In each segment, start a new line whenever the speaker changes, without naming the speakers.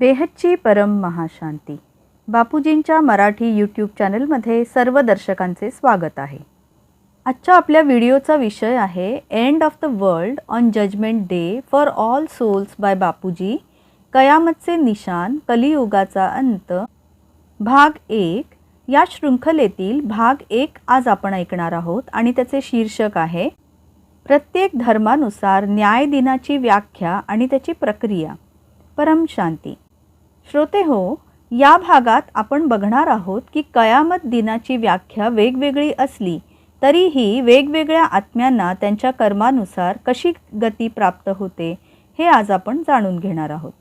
बेहच्ची परम महाशांती. बापूजींच्या मराठी यूट्यूब चॅनलमध्ये सर्व दर्शकांचे स्वागत आहे. आजच्या आपल्या व्हिडिओचा विषय आहे end of the world on judgment day for all souls by Bapuji कयामतचे निशान कलियुगाचा अंत भाग एक. या शृंखलेतील भाग एक आज आपण ऐकणार आहोत आणि त्याचे शीर्षक आहे प्रत्येक धर्मानुसार न्याय दिनाची व्याख्या आणि त्याची प्रक्रिया परम शांती. श्रोते हो या भागात आपण बघणार आहोत की कयामत दिनाची व्याख्या वेगवेगळी असली तरीही वेगवेगळ्या आत्म्यांना त्यांच्या कर्मानुसार कशी गती प्राप्त होते हे आज आपण जाणून घेणार आहोत.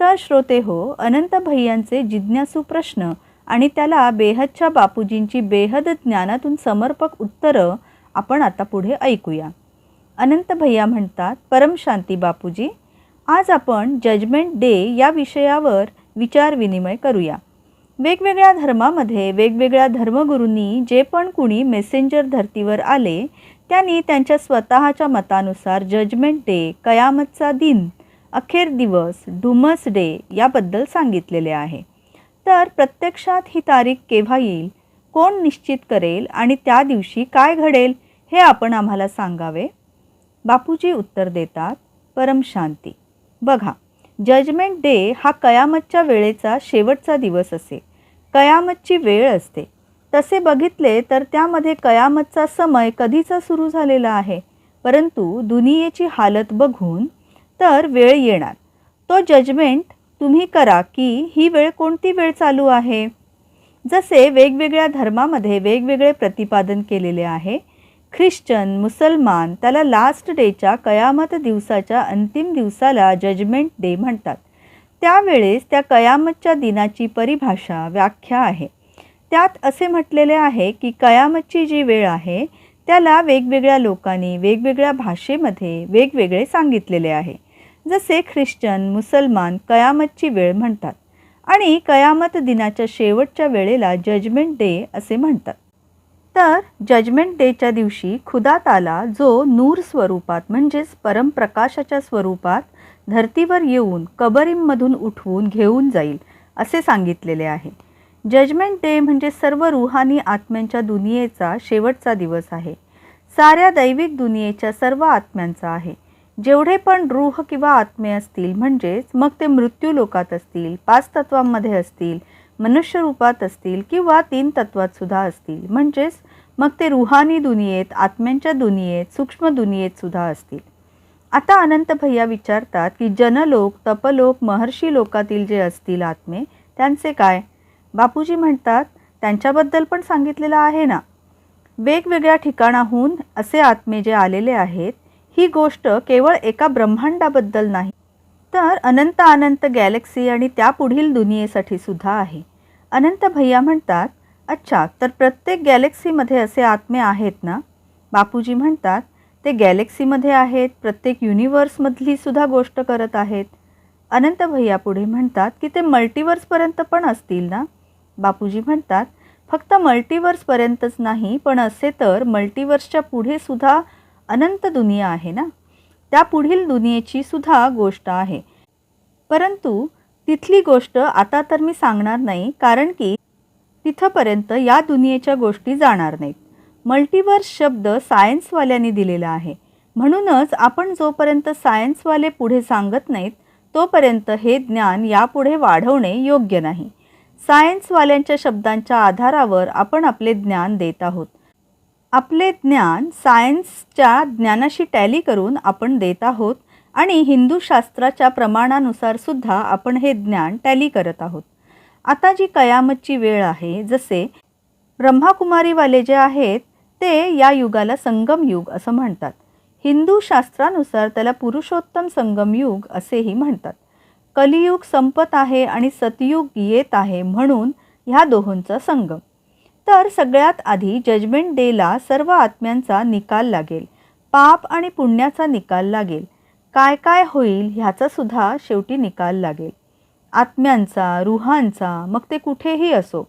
तर श्रोते हो अनंत भैयांचे जिज्ञासू प्रश्न आणि त्याला बेहदच्या बापूजींची बेहद ज्ञानातून समर्पक उत्तरं आपण आता पुढे ऐकूया. अनंत भैया म्हणतात परमशांती बापूजी आज आपण जजमेंट डे या विषयावर विचारविनिमय करूया. वेगवेगळ्या धर्मामध्ये वेगवेगळ्या धर्मगुरूंनी जे पण कुणी मेसेंजर धर्तीवर आले त्यांनी त्यांच्या स्वतःच्या मतानुसार जजमेंट डे कयामतचा दिन अखेर दिवस डुमस डे याबद्दल सांगितलेले आहे. तर प्रत्यक्षात ही तारीख केव्हा येईल? कोण निश्चित करेल आणि त्या दिवशी काय घडेल? हे आपण आम्हाला सांगावे? बापूजी उत्तर देतात परम शांती. बघा जजमेंट डे हा कयामतच्या वेळेचा शेवटचा दिवस असे. कयामतची वेळ असते. तसे बघितले तर त्यामध्ये कयामतचा समय कधीचा सुरू झालेला आहे? परंतु दुनियेची हालत बघून तर वेळ येणार. तो जजमेंट तुम्ही करा की ही वेळ कोणती वेळ चालू आहे? जसे वेगवेगळ्या धर्मामध्ये वेगवेगळे प्रतिपादन केलेले आहे ख्रिश्चन मुसलमान त्याला लास्ट डेच्या कयामत दिवसाच्या अंतिम दिवसाला जजमेंट डे म्हणतात. त्यावेळेस त्या कयामतच्या दिनाची परिभाषा व्याख्या आहे. त्यात असे म्हटलेले आहे की कयामतची जी वेळ आहे त्याला वेगवेगळ्या लोकांनी वेगवेगळ्या भाषेमध्ये वेगवेगळे सांगितलेले आहे. जसे ख्रिश्चन मुसलमान कयामतची वेळ म्हणतात आणि कयामत दिनाच्या शेवटच्या वेळेला जजमेंट डे असे म्हणतात. तर जजमेंट डेच्या दिवशी खुदात आला जो नूर स्वरूपात म्हणजेच परमप्रकाशाच्या स्वरूपात धर्तीवर येऊन कबरीमधून उठवून घेऊन जाईल असे सांगितलेले आहे. जजमेंट डे म्हणजे सर्व रुहानी आत्म्यांच्या दुनियेचा शेवटचा दिवस आहे. साऱ्या दैविक दुनियेच्या सर्व आत्म्यांचा आहे. जेवढे पण रूह किंवा आत्मे असतील म्हणजेच मग ते मृत्यू लोकात असतील पाच तत्वांमध्ये असतील मनुष्य रूपात असतील किंवा तीन तत्वात सुद्धा असतील. म्हणजेच मग ते रुहानी दुनियेत आत्म्यांच्या दुनियेत सूक्ष्म दुनियेत सुद्धा असतील. आता अनंत भैया विचारतात की जनलोक तपलोक महर्षी लोकातील जे असतील आत्मे त्यांचे काय? बापूजी म्हणतात त्यांच्याबद्दल पण सांगितलेलं आहे ना? वेगवेगळ्या ठिकाणाहून असे आत्मे जे आलेले आहेत ही गोष्ट केवळ एका ब्रह्मांडाबद्दल नाही तर अनंत अनंत गॅलेक्सी आणि त्या पुढील दुनियेसाठी सुद्धा आहे. अनंत भैया म्हणतात अच्छा तर प्रत्येक गॅलेक्सीमध्ये असे आत्मे आहेत ना? बापूजी म्हणतात ते गॅलेक्सीमध्ये आहेत प्रत्येक युनिवर्समधली सुद्धा गोष्ट करत आहेत. अनंत भैया पुढे म्हणतात की ते मल्टिवर्सपर्यंत पण असतील ना? बापूजी म्हणतात फक्त मल्टिवर्सपर्यंतच नाही पण असे तर मल्टिवर्सच्या पुढे सुद्धा अनंत दुनिया आहे ना? त्या पुढील दुनियेची सुद्धा गोष्ट आहे. परंतु तिथली गोष्ट आता तर मी सांगणार नाही कारण की तिथंपर्यंत या दुनियेच्या गोष्टी जाणार नाहीत. मल्टिवर्स शब्द सायन्सवाल्यांनी दिलेला आहे. म्हणूनच आपण जोपर्यंत सायन्सवाले पुढे सांगत नाहीत तोपर्यंत हे ज्ञान यापुढे वाढवणे योग्य नाही. सायन्सवाल्यांच्या शब्दांच्या आधारावर आपण आपले ज्ञान देत आहोत. आपले ज्ञान सायन्सच्या ज्ञानाशी टॅली करून आपण देत आहोत आणि हिंदू शास्त्राच्या प्रमाणानुसार सुद्धा आपण हे ज्ञान टॅली करत आहोत. आता जी कयामतची वेळ आहे जसे ब्रह्माकुमारीवाले जे आहेत ते या युगाला संगम युग असं म्हणतात. हिंदू शास्त्रानुसार त्याला पुरुषोत्तम संगम युग असेही म्हणतात. कलियुग संपत आहे आणि सतयुग येत आहे म्हणून ह्या दोहोंचा संगम. तर सगळ्यात आधी जजमेंट डेला सर्व आत्म्यांचा निकाल लागेल. पाप आणि पुण्याचा निकाल लागेल. काय काय होईल ह्याचा सुद्धा शेवटी निकाल लागेल. आत्म्यांचा रुहांचा मग ते कुठेही असो.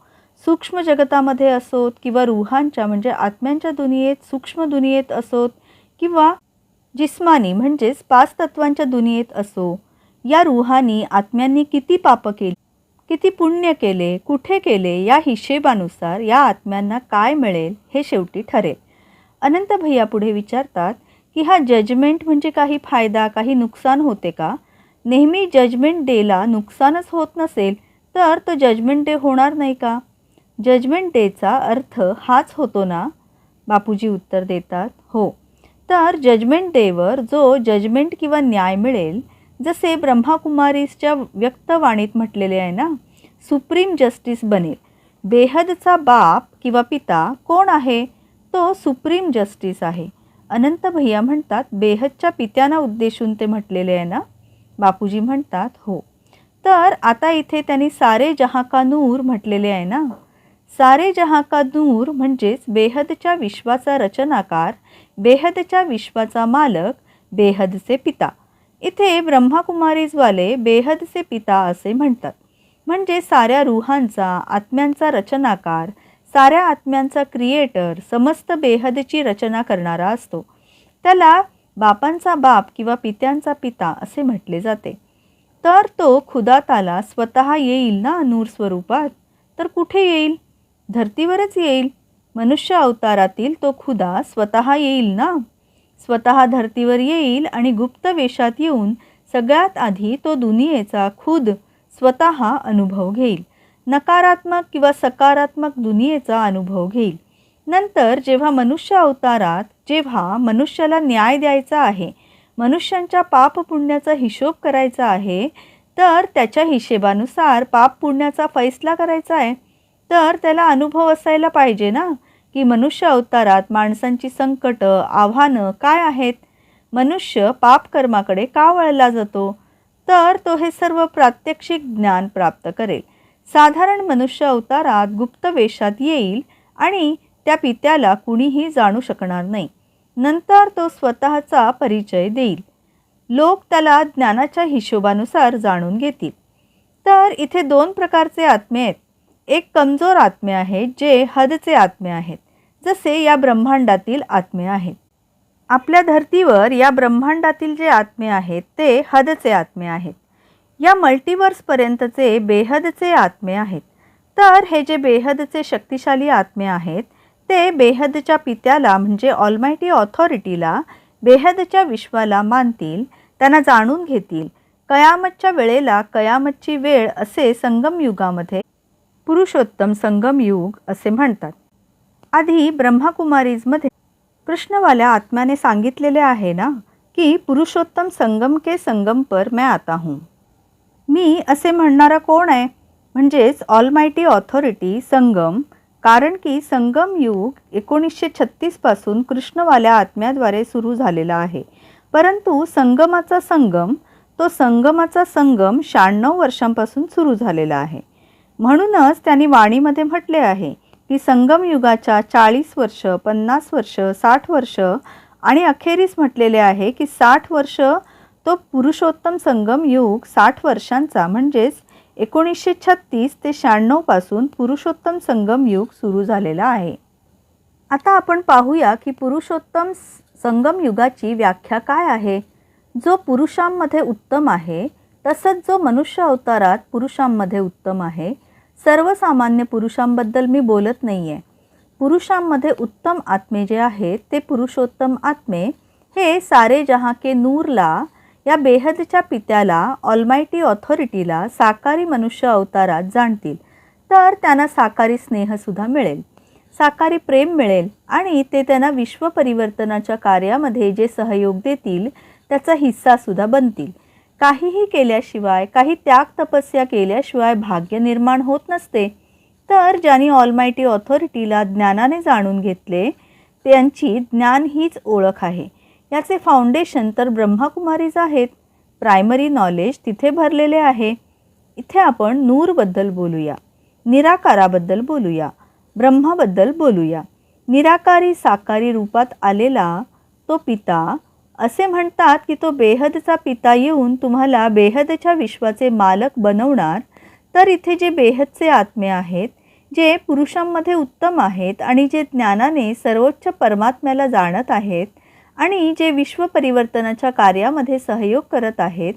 सूक्ष्म जगतामध्ये असोत किंवा रुहांच्या म्हणजे आत्म्यांच्या दुनियेत सूक्ष्म दुनियेत असोत किंवा जिस्मानी म्हणजेच पाच तत्वांच्या दुनियेत असो या रुहानी आत्म्यांनी किती पाप केली? किती पुण्य केले कुठे केले या हिशेबानुसार या आत्म्यांना काय मिळेल हे शेवटी ठरेल. अनंत भैया पुढे विचारतात की हा जजमेंट म्हणजे काही फायदा काही नुकसान होते का? नेहमी जजमेंट डेला नुकसानच होत नसेल तर तो जजमेंट डे होणार नाही का? जजमेंट डेचा अर्थ हाच होतो ना? बापूजी उत्तर देतात हो. तर जजमेंट डेवर जो जजमेंट किंवा न्याय मिळेल जसे ब्रह्माकुमारीसच्या व्यक्तवाणीत म्हटलेले आहे ना सुप्रीम जस्टिस बनेल. बेहदचा बाप किंवा पिता कोण आहे? तो सुप्रीम जस्टिस आहे. अनंत भैया म्हणतात बेहदच्या पित्यांना उद्देशून ते म्हटलेले आहे ना? बापूजी म्हणतात हो. तर आता इथे त्यांनी सारे जहाँ का नूर म्हटलेले आहे ना? सारे जहाँ का नूर म्हणजेच बेहदच्या विश्वाचा रचनाकार बेहदच्या विश्वाचा मालक बेहदचे पिता. इथे ब्रह्माकुमारीजवाले बेहदचे पिता असे म्हणतात. म्हणजे साऱ्या रुहांचा आत्म्यांचा रचनाकार साऱ्या आत्म्यांचा क्रिएटर समस्त बेहदची रचना करणारा असतो. त्याला बापांचा बाप किंवा पित्यांचा पिता असे म्हटले जाते. तर तो खुदाताला स्वतः येईल ना नूर स्वरूपात? तर कुठे येईल? धर्तीवरच येईल. मनुष्य अवतारातील तो खुदा स्वतः येईल ना? स्वतः धर्तीवर येईल आणि गुप्त वेशात येऊन सगळ्यात आधी तो दुनियेचा खुद स्वतः अनुभव घेईल. नकारात्मक किंवा सकारात्मक दुनियेचा अनुभव घेईल. नंतर जेव्हा मनुष्य अवतारात जेव्हा मनुष्याला न्याय द्यायचा आहे मनुष्यांच्या पाप पुण्याचा हिशोब करायचा आहे तर त्याच्या हिशेबानुसार पाप पुण्याचा फैसला करायचा आहे. तर त्याला अनुभव असायला पाहिजे ना? की मनुष्य अवतारात माणसांची संकट आव्हानं काय आहेत? मनुष्य पापकर्माकडे का वळला जातो? तर तो हे सर्व प्रात्यक्षिक ज्ञान प्राप्त करेल. साधारण मनुष्य अवतारात गुप्त वेशात येईल आणि त्या पित्याला कुणीही जाणू शकणार नाही. नंतर तो स्वतःचा परिचय देईल. लोक त्याला ज्ञानाच्या हिशोबानुसार जाणून घेतील. तर इथे दोन प्रकारचे आत्मे आहेत. एक कमजोर आत्मे आहेत जे हदचे आत्मे आहेत. जसे या ब्रह्मांडातील आत्मे आहेत. आपल्या धर्तीवर या ब्रह्मांडातील जे आत्मे आहेत ते हदचे आत्मे आहेत. या मल्टिवर्सपर्यंतचे बेहदचे आत्मे आहेत. तर हे जे बेहदचे शक्तिशाली आत्मे आहेत ते बेहदच्या पित्याला म्हणजे ऑलमायटी ऑथॉरिटीला बेहदच्या विश्वाला मानतील त्यांना जाणून घेतील. कयामतच्या वेळेला कयामतची वेळ असे संगम युगामध्ये पुरुषोत्तम संगम युग असे म्हणतात. आधी ब्रह्माकुमारीजमध्ये कृष्णवाल्या आत्म्याने सांगितलेले आहे ना की पुरुषोत्तम संगम के संगम पर मैं आता हूँ. मी असे म्हणणारा कोण आहे? म्हणजेच ऑलमायटी ऑथॉरिटी संगम कारण की संगम युग एकोणीसशे छत्तीसपासून कृष्णवाल्या आत्म्याद्वारे सुरू झालेला आहे. परंतु संगमाचा संगम तो संगमाचा संगम शहाण्णव वर्षांपासून सुरू झालेला आहे. म्हणूनच त्यांनी वाणीमध्ये म्हटले आहे की संगम युगाच्या चाळीस वर्ष पन्नास वर्ष साठ वर्ष आणि अखेरीस म्हटलेले आहे की साठ वर्ष तो पुरुषोत्तम संगम युग साठ वर्षांचा म्हणजेच एकोणीसशे छत्तीस ते शहाण्णवपासून पुरुषोत्तम संगम युग सुरू झालेला आहे. आता आपण पाहूया की पुरुषोत्तम संगम युगाची व्याख्या काय आहे. जो पुरुषांमध्ये उत्तम आहे तसंच जो मनुष्य अवतारात पुरुषांमध्ये उत्तम आहे सर्वसामान्य पुरुषांबद्दल मी बोलत नाही आहे पुरुषांमध्ये उत्तम आत्मे जे आहेत ते पुरुषोत्तम आत्मे. हे सारे जहाँ के नूरला या बेहदच्या पित्याला ऑलमायटी ऑथॉरिटीला साकारी मनुष्य अवतारात जाणतील. तर त्यांना साकारी स्नेहसुद्धा मिळेल. साकारी प्रेम मिळेल आणि ते त्यांना विश्वपरिवर्तनाच्या कार्यामध्ये जे सहयोग देतील त्याचा हिस्सासुद्धा बनतील. काहीही केल्याशिवाय काही त्याग तपस्या केल्याशिवाय भाग्य निर्माण होत नसते. तर ज्यांनी ऑलमायटी ऑथॉरिटीला ज्ञानाने जाणून घेतले त्यांची ज्ञान हीच ओळख आहे. याचे फाउंडेशन तर ब्रह्माकुमारीज आहेत. प्रायमरी नॉलेज तिथे भरलेले आहे. इथे आपण नूरबद्दल बोलूया. निराकाराबद्दल बोलूया. ब्रह्माबद्दल बोलूया. निराकारी साकारी रूपात आलेला तो पिता असे म्हणतात की तो बेहदचा पिता येऊन तुम्हाला बेहदच्या विश्वाचे मालक बनवणार. तर इथे जे बेहदचे आत्मे आहेत जे पुरुषांमध्ये उत्तम आहेत आणि जे ज्ञानाने सर्वोच्च परमात्म्याला जाणत आहेत आणि जे विश्व परिवर्तनाच्या कार्यामध्ये सहयोग करत आहेत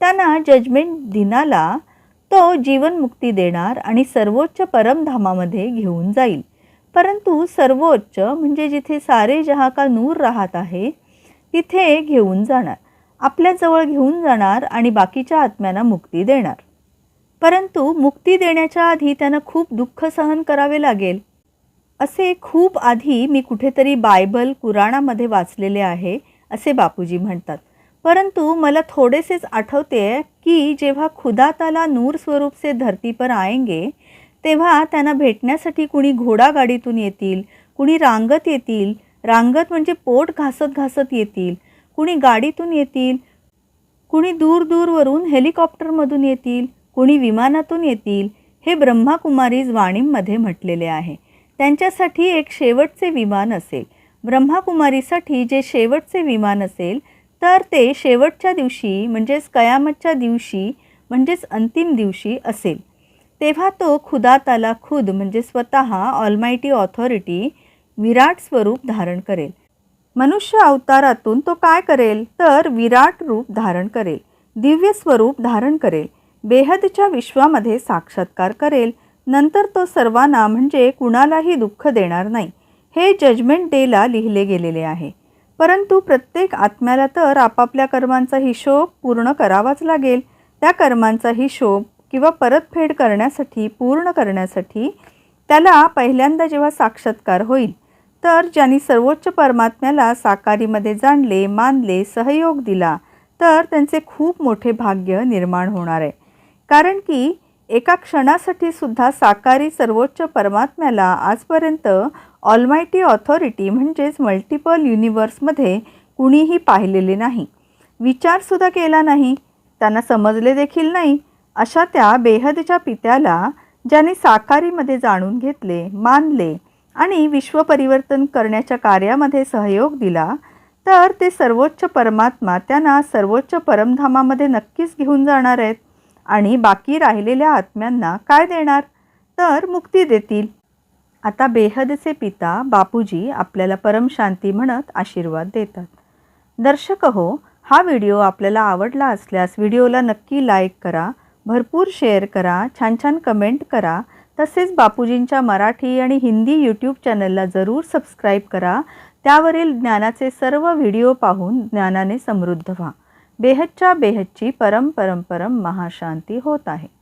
त्यांना जजमेंट दिनाला तो जीवनमुक्ती देणार आणि सर्वोच्च परमधामामध्ये घेऊन जाईल. परंतु सर्वोच्च म्हणजे जिथे सारे जहा का नूर राहत आहे तिथे घेऊन जाणार. आपल्याजवळ घेऊन जाणार आणि बाकीच्या आत्म्यांना मुक्ती देणार. परंतु मुक्ती देण्याच्या आधी त्यांना खूप दुःख सहन करावे लागेल. असे खूप आधी मी कुठेतरी बायबल कुराणामध्ये वाचलेले आहे असे बापूजी म्हणतात. परंतु मला थोडेसेच आठवते की जेव्हा खुदाताला नूर स्वरूप से धरती पर आएंगे तेव्हा त्यांना भेटण्यासाठी कुणी घोडागाडीतून येतील कुणी रांगत येतील रांगत म्हणजे पोट घासत घासत येतील. कुणी गाडीतून येतील. कुणी दूर दूरवरून हेलिकॉप्टरमधून येतील. कुणी विमानातून येतील. हे ब्रह्माकुमारीज वाणीमध्ये म्हटलेले आहे. त्यांच्यासाठी एक शेवटचे विमान असेल. ब्रह्माकुमारीसाठी जे शेवटचे विमान असेल तर ते शेवटच्या दिवशी म्हणजेच कयामतच्या दिवशी म्हणजेच अंतिम दिवशी असेल. तेव्हा तो खुदाताला खुद म्हणजे स्वतः ऑलमायटी ऑथॉरिटी विराट स्वरूप धारण करेल. मनुष्य अवतारातून तो काय करेल? तर विराट रूप धारण करेल. दिव्य स्वरूप धारण करेल. बेहदच्या विश्वामध्ये साक्षात्कार करेल. नंतर तो सर्वांना म्हणजे कुणालाही दुःख देणार नाही. हे जजमेंट डेला लिहिले गेलेले आहे. परंतु प्रत्येक आत्म्याला तर आपापल्या कर्मांचा हिशोब पूर्ण करावाच लागेल. त्या कर्मांचा हिशोब किंवा परतफेड करण्यासाठी पूर्ण करण्यासाठी त्याला पहिल्यांदा जेव्हा साक्षात्कार होईल तर ज्यांनी सर्वोच्च परमात्म्याला साकारीमध्ये जाणले मानले सहयोग दिला तर त्यांचे खूप मोठे भाग्य निर्माण होणार आहे. कारण की एका क्षणासाठी सुद्धा साकारी सर्वोच्च परमात्म्याला आजपर्यंत ऑलमायटी ऑथॉरिटी म्हणजेच मल्टिपल युनिवर्समध्ये कुणीही पाहिलेले नाही. विचारसुद्धा केला नाही. त्यांना समजले देखील नाही. अशा त्या बेहदच्या पित्याला ज्याने साकारीमध्ये जाणून घेतले मानले आणि विश्वपरिवर्तन करण्याच्या कार्यामध्ये सहयोग दिला तर ते सर्वोच्च परमात्मा त्यांना सर्वोच्च परमधामामध्ये नक्कीच घेऊन जाणार आहेत आणि बाकी राहिलेल्या आत्म्यांना काय देणार? तर मुक्ती देतील. आता बेहदचे पिता बापूजी आपल्याला परमशांती म्हणत आशीर्वाद देतात. दर्शक हो हा व्हिडिओ आपल्याला आवडला असल्यास व्हिडिओला नक्की लाईक करा भरपूर शेअर करा छान छान कमेंट करा तसेच बापूजींच्या मराठी आणि हिंदी यूट्यूब चॅनलला जरूर सबस्क्राईब करा. त्यावरील ज्ञानाचे सर्व व्हिडिओ पाहून ज्ञानाने समृद्ध व्हा. बेहदच्या बेहदची परम परम परम महाशांती होत आहे.